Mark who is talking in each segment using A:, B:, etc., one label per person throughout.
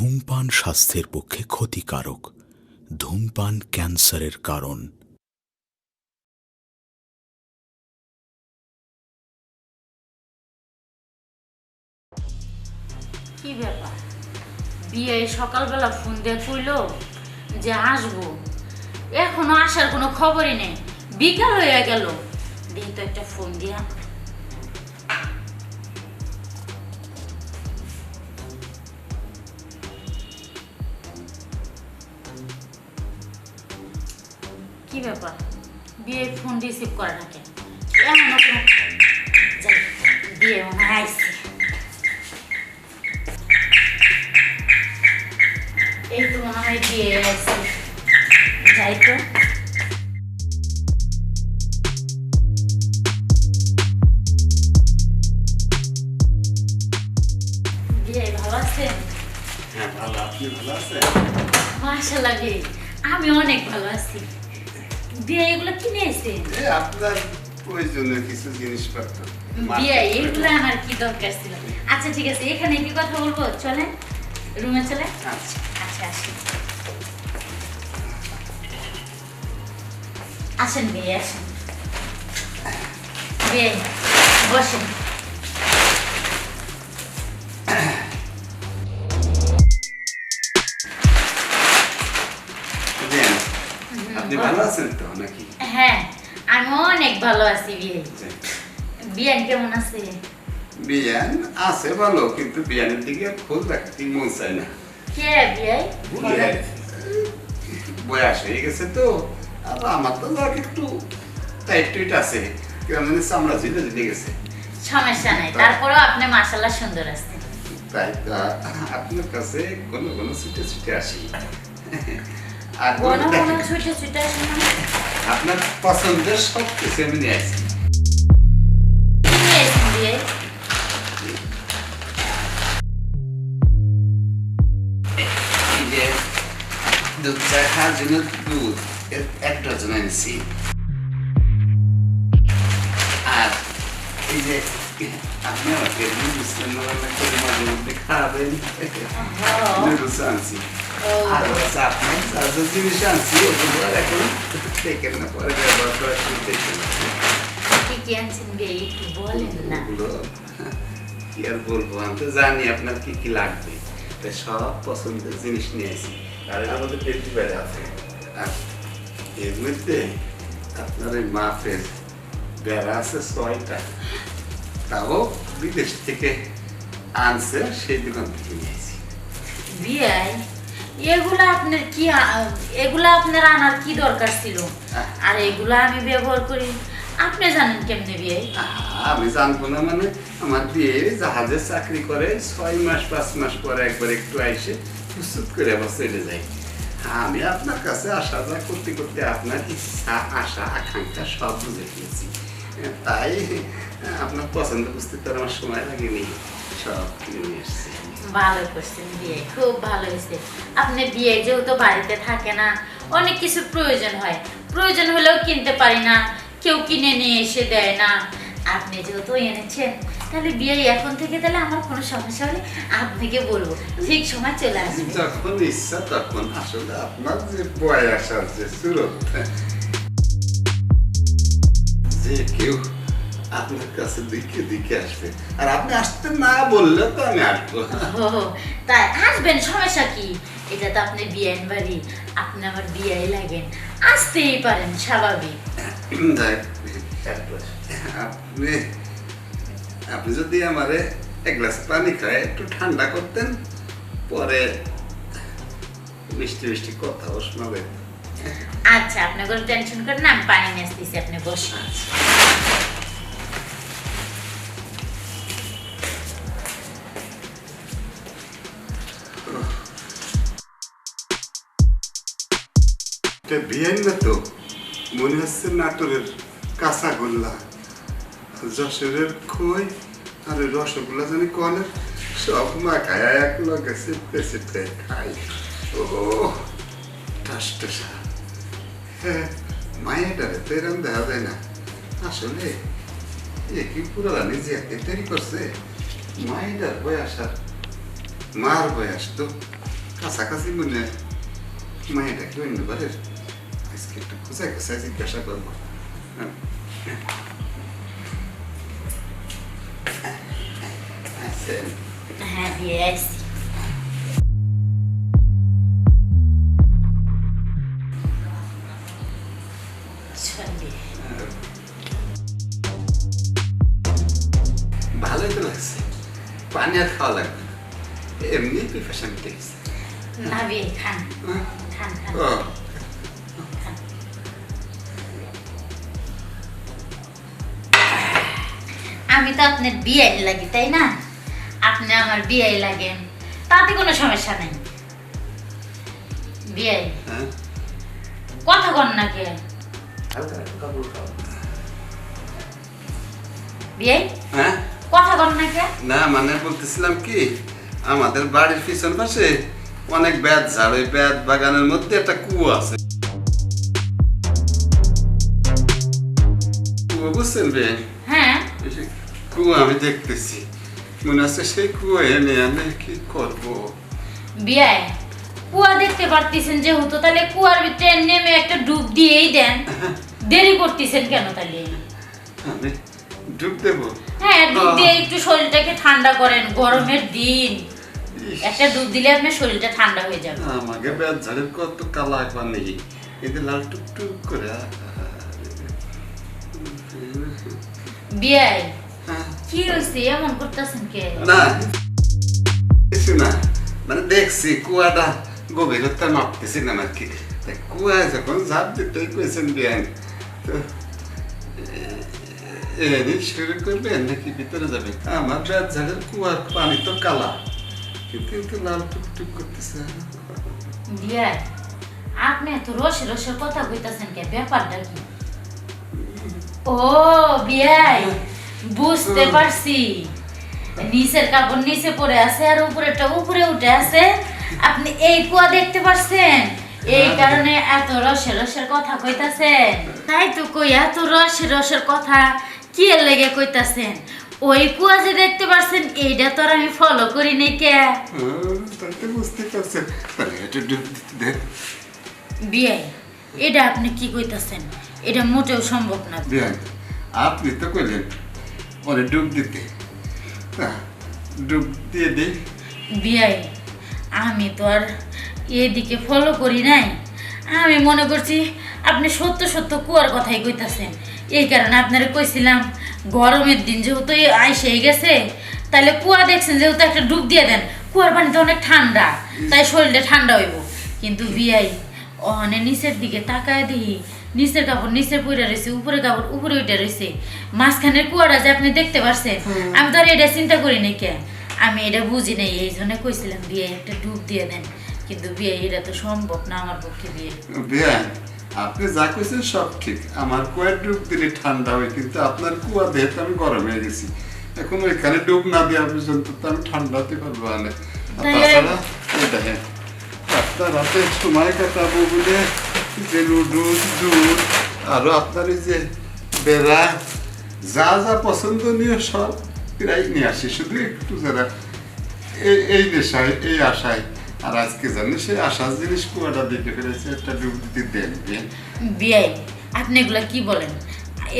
A: ধূমপান স্বাস্থ্যের পক্ষে ক্ষতিকারক। ধূমপান ক্যান্সারের কারণ।
B: কি ব্যাপার? বিয়ে সকালবেলা ফোন দিয়ে কইলো যে আসব। এখনও আসার কোনো খবরই নেই। বিকাল হয়ে গেল। দিই তো একটা ফোন দিয়া কি ব্যাপার? বিয়ে ফোন রিসিভ করে না কেন এমনও কোনো যাই, বিয়ে মনে হয় আইসে এই তো মনে হয় বিয়ে যাই তো। ভালো আছেন
C: হ্যাঁ ভালো। আপনি ভালো আছেন?
B: মাশাল্লাহ আমি অনেক ভালো আছি। বিয়ে এগুলো কিনে এসে।
C: আপনার প্রয়োজনীয় কিছু জিনিসপত্র
B: বিয়ে এগুলো আমার কি দরকার ছিল? আচ্ছা ঠিক আছে এখানে কি কথা বলব? চলেন রুমে চলে
C: আচ্ছা।
B: আচ্ছা আসি। আসেন বিয়ে আসেন। বিয়ে বসেন।
C: আপনি ভালো আছেন তো নাকি?
B: হ্যাঁ আমি অনেক ভালো আছি বিয়ে। বিয়ান কেমন আছে?
C: বিয়ান আছে ভালো কিন্তু বিয়ানের দিকে খোঁজ রাখতে মন চায় না।
B: কে
C: বয়স হয়ে গেছে তো আর আমার তো একটু টাইট টুইট আছে। কেমন চামড়া ঝিলে ঝিলে গেছে।
B: সমস্যা নাই তারপরেও আপনি মাশাল্লাহ সুন্দর আছেন।
C: তাই তো আপনার কাছে কোনো কোনো ছুটে ছুটে আসি। আর
B: কোনো কোনো ছুটে ছুটে আসেন না?
C: আপনার পছন্দের সব কিছু আমি নিয়ে আসি। দুধ চা খাওয়ার জন্য দুধ এক ডজন এনেছি। আর এই যে আপনি আমাকে করে মাঝে মধ্যে আনছি।
B: কি
C: আর বলব আমি তো জানি আপনার কি কি লাগবে সব পছন্দের জিনিস নিয়ে আসি
D: আর এর মধ্যে
C: আপনার ওই মাফের বেড়া আছে ছয়টা তাও বিদেশ থেকে আনছে সেই দোকান থেকে নিয়েছি
B: বিয়ে এগুলা আপনার কি এগুলা আপনার আনার কি দরকার ছিল? আর এগুলা আমি ব্যবহার করি। আপনি জানেন কেমনে বিয়ে?
C: আমি জানব না মানে আমার বিয়ে জাহাজে চাকরি করে ছয় মাস পাঁচ মাস পরে একবার একটু আইসে প্রস্তুত করে আবার চলে যাই আমি আপনার কাছে আসা যা করতে করতে আপনার ইচ্ছা আশা আকাঙ্ক্ষা সব বুঝে ফেলেছি। তাই আপনার পছন্দ বুঝতে তো আমার সময় লাগেনি। সব কিনে নিয়ে এসছি।
B: ভালো করছেন, বিয়ে খুব ভালো হয়েছে। আপনি বিয়ে যেহেতু বাড়িতে থাকে না, অনেক কিছু প্রয়োজন হয়। প্রয়োজন হলেও কিনতে পারি না, কেউ কিনে নিয়ে এসে দেয় না। আপনি যেহেতু এনেছেন, তাহলে বিয়ে এখন থেকে তাহলে আমার কোনো সমস্যা হলে আপনাকে বলব। ঠিক সময় চলে আসবে।
C: যখন ইচ্ছা তখন আসলে আপনার যে বয়স যে সুরত, যে কেউ আপনার কাছে দিকে দিকে আসবে। আর আপনি আসতে না বললে তো আমি আসব।
B: তাই আসবেন সমস্যা কি? এটা তো আপনি বিয়েন বাড়ি আপনি আমার বিয়ে লাগেন। আসতেই পারেন স্বাভাবিক।
C: আপনি আপনি যদি আমারে এক গ্লাস পানি খায় একটু ঠান্ডা করতেন পরে মিষ্টি মিষ্টি কথাও শোনাবেন
B: আচ্ছা আপনি কোনো টেনশন করেন না আমি পানি নিয়ে আসতেছি আপনি বসুন।
C: এটা বিয়ান তো? মনে হচ্ছে নাটোরের কাঁচাগোল্লা। যশোরের খই আর রসগোল্লা জানি কনের সব মাখায় এক লগে চিপতে চিপতে খাই ও টাস হ্যাঁ মায়েটারে তো এরম দেখা যায় না। আসলে, এ কি পুরানি যে এত দেরি করছে? মায়েটার বয়স আর মার বয়স তো কাছাকাছি মনে মায়েরা কি অন্য বারের আজকে একটু খোঁজায় খোঁজায় জিজ্ঞাসা করব হ্যাঁ।
B: বিয়ে আসছি
C: ভালোই তো লাগছে পানি আর খাওয়া লাগবে। এমনি পিপাসা মিটে গেছে
B: না খান? খান খান। আমি তো আপনার বিয়াই লাগি তাই না? আপনি আমার বিয়াই লাগেন তাতে কোনো সমস্যা নেই। বিয়াই।
C: হ্যাঁ?
B: কথা কন না কে। বিয়াই?
C: হ্যাঁ?
B: কথা কন না কে।
C: না মানে বলতেছিলাম কি আমাদের বাড়ির পিছন পাশে অনেক ব্যাত ঝাড় ওই ব্যাত বাগানের মধ্যে একটা কুয়ো আছে। কুয়ো বুঝছেন বে?
B: হ্যাঁ।
C: কুয়ো আমি দেখতেছি মনে আছে সেই কুয়ো এনে এনে কি করব
B: বিয়াই কুয়া দেখতে পারতেছেন যেহেতু তাহলে কুয়ার ভিতরে নেমে একটা ডুব দিয়েই দেন দেরি করতেছেন কেন তাহলে
C: আমি ডুব দেবো
B: হ্যাঁ ডুব দিয়ে একটু শরীরটাকে ঠান্ডা করেন গরমের দিন একটা ডুব দিলে আপনার শরীরটা ঠান্ডা হয়ে যাবে
C: আমাকে ব্যাত ঝাড়ের কত কালা একবার নেই এতে লাল টুকটুক করে
B: বিয়াই
C: হ্যাঁ
B: কি হয়েছে এমন করতেছেন কে?
C: না কিছু না। মানে দেখছি কুয়াটা গভীরতা মাপতেছি আর কি তা যখন ঝাঁপ দিতেই কইছেন বিয়ান তো এনে শুরু করবেন নাকি ভিতরে যাবে আমার ব্যাট ঝাড়ের কুয়ার পানি তো কালা। কিন্তু কিন্তু লাল টুকটুক করতেছে।
B: আপনি এত রসে রসের কথা কইতাছেন কে? ব্যাপারটা কি? ও বিয়াই বুঝতে পারছি। নিচের কাপড় নিচে পড়ে আছে আর উপরেরটা উপরে উঠে আছে। আপনি এই কুয়া দেখতে পারছেন? এই কারণে এত রসে রসের কথা কইতাছেন। তাই তো কই এত রসে রসের কথা কি লেগে কইতাছেন? ওই কুয়া যে দেখতে পারছেন এইটা তো আর আমি ফলো করি নাই কে?
C: হুম, তাই তো বুঝতে পারছেন। তাহলে দেন
B: বিয়াই এটা আপনি কি কইতাছেন? এটা মোটেও সম্ভব না।
C: বিয়ান আপনি তো কইলেন ওরে ডুব দিতে ডুব দিয়ে দিই
B: বিয়াই আমি তো আর এদিকে ফলো করি নাই। আমি মনে করছি আপনি সত্য সত্য কুয়ার কথাই কইতাছেন। এই কারণে আপনারা কইছিলাম, গরমের দিন যেহেতু আইসে গেছে তাহলে কুয়া দেখছেন যেহেতু একটা ডুব দিয়ে দেন, কুয়ার পানিতে অনেক ঠান্ডা, তাই শরীরটা ঠান্ডা হইব। কিন্তু বিয়াই অনে নিচের দিকে তাকায় দেখি নিচের কাপড় নিচে পড়ে রয়েছে উপরে কাপড় উপরে উঠে রয়েছে। মাঝখানের কুয়াটা যে আপনি দেখতে পারছেন আমি তো আর এটা চিন্তা করি নাই কে। আমি এটা বুঝি নাই এই জন্য কইছিলাম বিয়ে একটা ডুব দিয়ে দেন। কিন্তু বিয়ে এটা তো সম্ভব না আমার পক্ষে বিয়ে।
C: বিয়ান আপনি যা কইছেন সব ঠিক। আমার কুয়ার ডুব দিলে ঠান্ডা হয় কিন্তু আপনার কুয়া দেহে আমি গরম হয়ে গেছি এখন ওইখানে ডুব না দেওয়া পর্যন্ত তো আমি ঠান্ডাতে পারব
B: তাই-
C: তাছাড়া দেখেন আপনার রাতে সময় কাটাবো বলে যে নুডলস দুধ আরও আপনার এই যে বেড়া যা যা পছন্দনীয় সব প্রায় নিয়ে আসি শুধু একটু যারা এই নেশায় এই আশায় আর আজকে জানি সেই আশার জিনিস কুয়াটা দিতে পেরেছে একটা ডুব দেন
B: বিয়ে, আপনি এগুলা কি বলেন?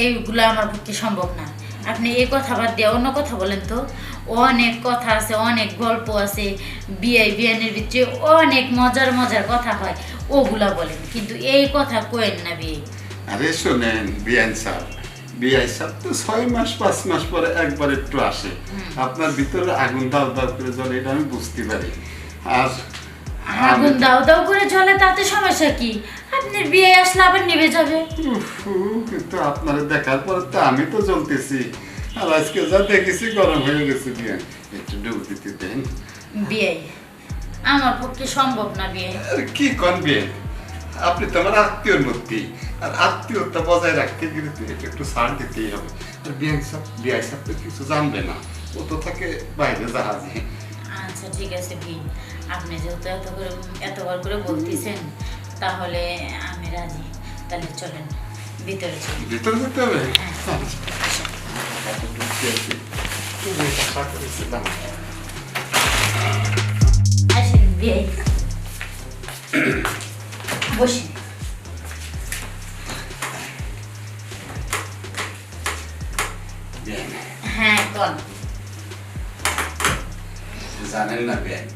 B: এইগুলো আমার পক্ষে সম্ভব না। আপনি এই কথা বাদ দিয়ে অন্য কথা বলেন তো। অনেক কথা আছে অনেক গল্প আছে বিয়ে বিয়ানের ভিতরে অনেক মজার মজার কথা হয় ওগুলা বলেন। কিন্তু এই কথা কোয়েন না বিয়ে।
C: আরে শোনেন বিয়ান সাহেব বিআই সাহেব তো ছয় মাস পাঁচ মাস পরে একবার একটু আসে। আপনার ভিতরে আগুন দাও দাও করে জ্বলে এটা আমি বুঝতে পারি। আর
B: আগুন দাও দাও করে চলে তাতে সমস্যা কি? আপনার বিয়ে আসলে আবার নিভে যাবে।
C: কিন্তু আপনারা দেখার পরে তো আমি তো জ্বলতেছি। আর আজকে যা দেখেছি গরম হয়ে গেছে বিআই একটু ডুব দিতে দেন।
B: বিয়ে? আমার পক্ষে সম্ভব না বিয়ে।
C: আর কি করবে আপনি তো আমার আত্মীয়র মধ্যে আর আত্মীয়তা বজায় রাখতে গেলে তো একটু ছাড় দিতেই হবে। আর বিয়ে সাহেব বিআই সাহেব তো কিছু জানবে না। ও তো থাকে বাইরে জাহাজে।
B: আচ্ছা ঠিক আছে বি আপনি যেহেতু এত করে এতবার করে বলতেছেন তাহলে আমি রাজি। তাহলে চলেন ভিতরে চলেন।
C: ভিতরে যেতে হবে।
B: আসেন। বিয়ে। বসি। হ্যাঁ কোন
C: জানেন না বিয়ান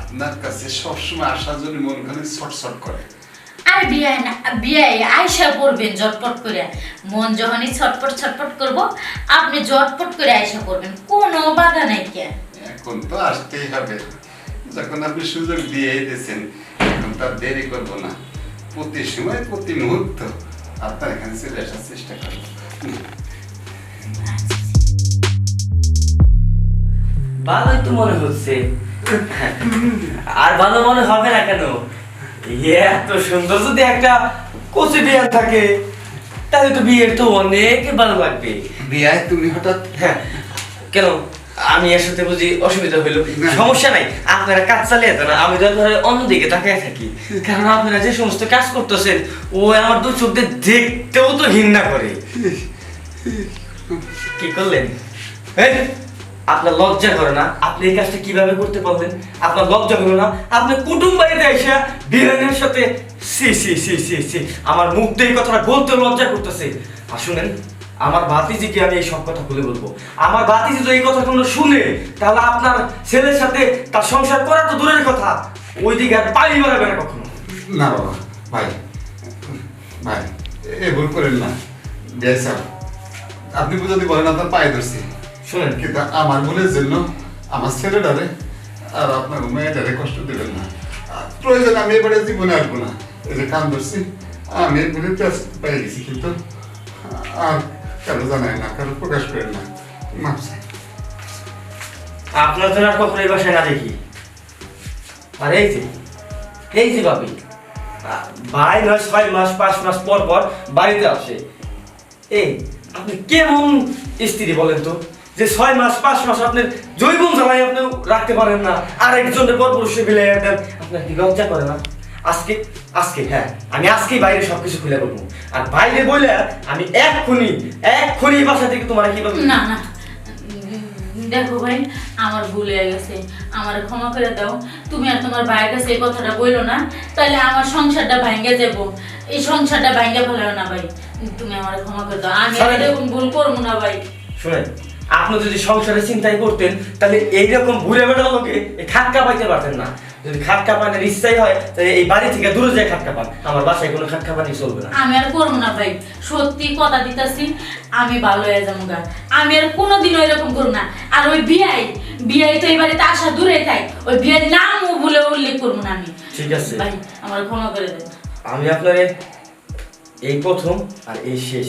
C: আপনার কাছে সবসময় আসার জন্য মন খালি ছটছট করে।
B: আর বিয়ে না বিয়ে আয়সা করবেন ঝটপট করে। মন যখনই ছটপট ছটপট করব আপনি ঝটপট করে আয়সা করবেন। কোনো বাধা নাই কে?
C: এখন তো আসতেই হবে। যখন আপনি সুযোগ দিয়ে দিয়েছেন এখন তার দেরি করব না। প্রতি সময় প্রতি মুহূর্ত আপনার এখানে চলে আসার চেষ্টা করব।
D: ভালোই তো মনে হচ্ছে। আর ভালো মনে হবে না কেন? ইয়ে এত সুন্দর যদি একটা কচি বিয়ান থাকে তাহলে তো বিয়ের তো অনেক ভালো লাগবে।
C: বিয়ায় তুমি হঠাৎ
D: হ্যাঁ কেন? আমি এর সাথে বুঝি অসুবিধা হইল। সমস্যা নাই আপনারা কাজ চালিয়ে যান আমি তো ধরে অন্যদিকে তাকিয়ে থাকি। কারণ আপনারা যে সমস্ত কাজ করতেছেন ও আমার দু চোখ দেখতেও তো ঘৃণা করে। কি করলেন? এই, আপনার লজ্জা করে না? আপনি এই কাজটা কীভাবে করতে পারলেন আপনার লজ্জা করে না? আপনি কুটুম এসে বিরিয়ানির সাথে সি সি সি সি সি, আমার মুখ দিয়ে কথাটা বলতে লজ্জা করতেছে। আর শুনেন, আমার ভাতিজিকে আমি এই সব কথা খুলে বলব। আমার ভাতিজি যদি এই কথা কোনো শুনে, তাহলে আপনার ছেলের সাথে তার সংসার করা তো দূরের কথা। ওই দিকে আর পানি মারাবে না কখনো।
C: না বাবা, ভাই ভাই, এ ভুল করেন না। আপনি যদি বলেন, আপনার পায়ে ধরছি। কিন্তু আমার ভুলের জন্য আমার ছেলেটারে আর আপনার মেয়েটারে কষ্ট দেবেন না। প্রয়োজন আমি এবারে জীবনে আসব না এই যে কান ধরছি আমি গেছি কিন্তু আর না কারও প্রকাশ করেন না।
D: আপনার জন্য আর কখনো এই বাসায় না দেখি। আর এই যে এই যে আহ, ভাই নয় ছয় মাস পাঁচ মাস পর পর বাড়িতে আসে। এই আপনি কেমন স্ত্রী বলেন তো? যে ছয় মাস পাঁচ মাস আপনি জৈবন জ্বালাই আপনি রাখতে পারেন না। আর একজনের পর পুরুষে মিলাই দেন। আপনার কি লজ্জা করে না? আজকে আজকে হ্যাঁ আমি আজকেই বাইরে সবকিছু খুলে বলব। আর বাইরে বলে আমি এক্ষুনি এক্ষুনি এই বাসা থেকে তোমার কি বলব?
B: না না। দেখো ভাই আমার ভুল হয়ে গেছে। আমার ক্ষমা করে দাও। তুমি আর তোমার ভাইয়ের কাছে এই কথাটা বলল না তাহলে আমার সংসারটা ভাঙ্গে যাব। এই সংসারটা ভাঙ্গে ফেলো না ভাই। তুমি আমার ক্ষমা করে দাও। আমি ভুল করব না ভাই।
D: শুনেন আপনি যদি সংসারে চিন্তাই করতেন তাহলে এইরকম ঘুরে বেড়ার লোকে খাটকা পাইতে পারতেন না। যদি খাটকা পানের ইচ্ছাই হয় তাহলে এই বাড়ি থেকে দূরে যায় খাটকা পান আমার বাসায় কোনো খাটকা পানি চলবে না।
B: আমি আর করব না ভাই। সত্যি কথা দিতেছি আমি ভালো হয়ে যাব গা। আমি আর কোনোদিনও এরকম করব না। আর ওই বিয়াই বিয়াই তো এই বাড়িতে আসা দূরে থাক ওই বিয়ের নামও বলে উল্লেখ করব না আমি।
D: ঠিক আছে।
B: ভাই আমার ক্ষমা করে দেন।
D: আমি আপনার এই প্রথম আর এই শেষ।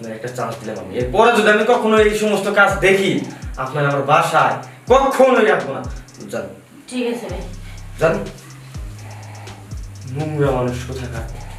D: আপনার একটা চান্স দিলাম আমি। এরপরে যদি আমি কখনো এই সমস্ত কাজ দেখি আপনার আমার বাসায় কখনোই রাখব না। জানি
B: ঠিক আছে ভাই।
D: যান। নোংরা মানুষ কোথাকার?